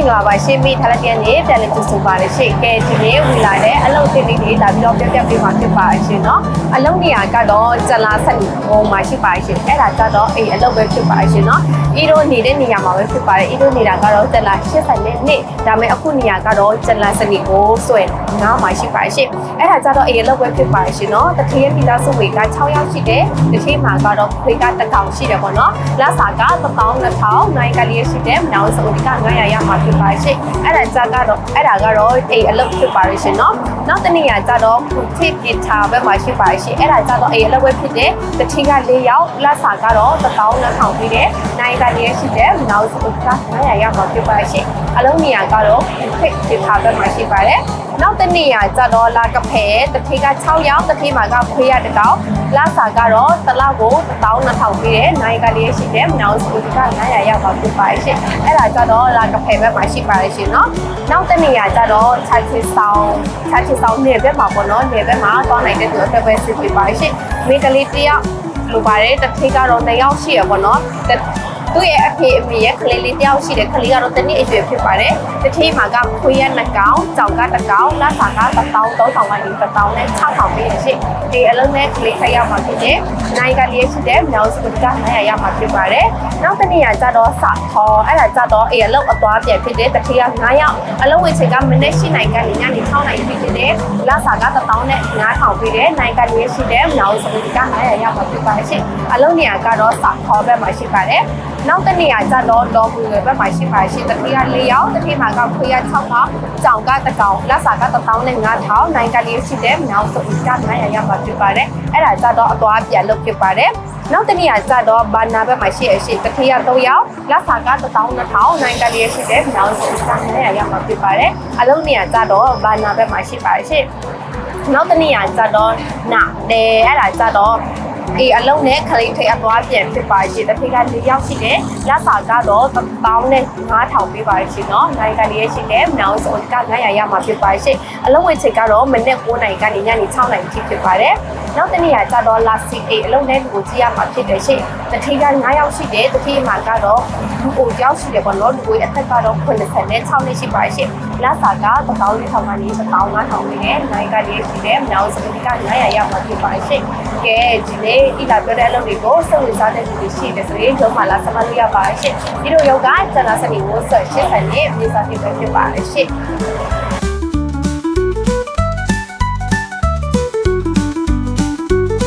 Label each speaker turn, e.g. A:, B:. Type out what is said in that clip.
A: င်္ဂလာပါရှင်မိထားလက်ပြန်နေပြန်လည်ကြည့်ဆိုပါရစေ။ကဲဒီနေ့ဝင်လာတဲ့အလုပ်သစ်လေးတွေလာပြီးတော့ပြပြပေးမှာဖြစ်ပါရှင်နော်။အလုပ်နေရာကတော့ကျလာဆက်ဟိုမှာရှိပါရှင်။အဲ့ဒါကတော့အိမ်အလုပ်ပဲဖြစ်ပါရှင်နော်။ဤတို့နေတဲ့နေရာမှာပဲဖြစ်ပါတယ်။ဤတို့နေတာကတော့ကျလာ80နဲ့နှစ်ဒါပေမဲ့အခုနေရာကတော့ကျလာစနစ်ကိုဆွဲငါးမှာရှိပါရှင်။အဲ့ဒါကြတော့အိမ်အလုပ်ပဲဖြစ်ပါရှင်နော်။တခေးပြည်သားစုဝေက6ယောက်ရှိတယ်။တခေးမှာကတော့ခွေကတစ်ကောင်ရှိတယ်ပေါ့နော်။လက်စာက1200 9ကလေးရှိတယ်။မနောက်စုံက900ရရမှာဖြပါရှင်အဲ့ဒါကြကတော့အဲ့ဒါကတော့အေးအလုပ်ဖြစ်ပါရှင်เนาะနောက်တနေ့ကကြတော့ခုချစ်ဂီတာဘက်မှာရှိပါရှင်အဲ့ဒါကြတော့အေးအလုပ်ပဲဖြစ်တယ်တတိက4ယောက်လစာကတော့12000ပြီးတယ်နိုင်ကလေးရှိတယ်နောက်ဆုံးဒီက900ရမှာဖြစ်ပါရှင်အလုံးနေရာကတော့ချစ်ဂီတာဘက်မှာရှိပါတယ်နောက်တနေ့ကကြတော့လာကဖဲတတိက6ယောက်တတိမှာကခွေးရတစ်ကောင်လာစာကတော့တစ်လောက်ကို12000ပြီးတယ်နိုင်ကလေးရှိတယ်နောက်ဆုံးဒီက900ရမှာဖြစ်ပါရှင်အဲ့ဒါကြတော့လာကဖဲဘက်မှာ ာမှာရှိပါတယ်ရှင်နော်နောက်တစ်နေရာကျတော့ခြားချစ်ဆောင်ခြားချစ်ဆောင်နေဘက်မှာပေါ့နော်နေဘက်မှာတောင်းနိုင်တဲ့သူအတွက်ပဲစစ်ပြပါရှင်မိကလေးတယောက်လိုပါတယ်တစ်ထိပ်ကတော့၂ယောက်ရှိရပေါ့နော် သူ့ရဲ့အဖေအမေရဲ့ကလေးလေးတယောက်ရှိတယ်ကလေးကတော့တနည်းအရွယ်ဖြစ်ပါတယ်တစ်ထိမှာကခွေးရနှစ်ကောင်ကြောင်ကတစ်ကောင်လက်စာက1000 3000ကနေ1000နဲ့6000ပေးရရှိဒီအလုံးနဲ့ကလေးခရရမှာဖြစ်တယ်နိုင်ကလေးရှိတယ်မြောက်စကက900ရမှာဖြစ်ပါတယ်နောက်တနေ့ကကြတော့စထောအဲ့ဒါကြတော့အေးအလုံးအသွားပြန်ဖြစ်တယ်တစ်ထိက9ယောက်အလုံးဝင်ချိန်ကမနေ့8နိုင်ကနေညနေ6နိုင်ဖြစ်တယ်လက်စာက1000နဲ့9000ပေးတယ်နိုင်ကလေးရှိတယ်မြောက်စကက900ရမှာဖြစ်ပါတယ်ရှိအလုံးနေရာကတော့စထောဘက်မှာရှိပါတယ်နောက်တနေရာကျတော့လော်ဘူးဘက်မှာရှိပါရှိတတိယ၄ယောက်တတိယမှာကခွေရ6ပေါင်းကြောင်ကတကောင်လက်စာက1000နဲ့9000နိုင်ကလေးရှိတယ်မြောက်စုက900ရမှာဖြစ်ပါတယ်အဲ့ဒါကျတော့အသွားပြန်လုပ်ဖြစ်ပါတယ်နောက်တနေရာကျတော့ဘာနာဘက်မှာရှိရရှိတတိယ3ယောက်လက်စာက1000နိုင်ကလေးရှိတယ်မြောက်စုက900ရမှာဖြစ်ပါတယ်အလုံးနေရာကျတော့ဘာနာဘက်မှာရှိပါရှိနောက်တနေရာကျတော့နာတယ်အဲ့ဒါကျတော့ အေးအလုံးနဲ့ခလိထိတ်အသွားပြန်ဖြစ်ပါရှင်တစ်ထိတ်က၄ယောက်ရှိတယ်လက်စာကတော့1000နဲ့9000ပေးပါရှင်เนาะနိုင်ကလေးရှိတယ်မြောင်စုံက900ရမှာဖြစ်ပါရှင်အလုံးဝင်ချိန်ကတော့မိနစ်9နိုင်ကနေညနေ6နိုင်ထိဖြစ်ပါတယ်နောက်တနေ့ကကြတော့လာစီအေးအလုံးနဲ့လူကိုကြည့်ရမှာဖြစ်တယ်ရှင်တစ်ထိတ်က9ယောက်ရှိတယ်တစ်ထိတ်မှာကတော့လူကိုယောက်ရှိတယ်ပေါ့နော်လူကိုအသက်ကတော့86နဲ့6နှစ်ရှိပါရှင်လက်စာက1000လေးထောင်ကနေ1000 9000လေးနဲ့နိုင်ကလေးရှိတယ်မြောင်စုံက900ရမှာဖြစ်ပါရှင် ကဲဒီနေ့ဤလာပြောတဲ့အလုပ်တွေကိုစိတ်ဝင်စားတဲ့လူတွေရှိတယ်ဆိုရင်ကျောင်းမှာလာဆက်မလို့ရပါရှင်ဒီလိုယောဂကျန်လာစနေကိုဆက်ရှင်းဆိုင်နဲ့မြေစာဖြစ်ပဲဖြစ်ပါလေရှင်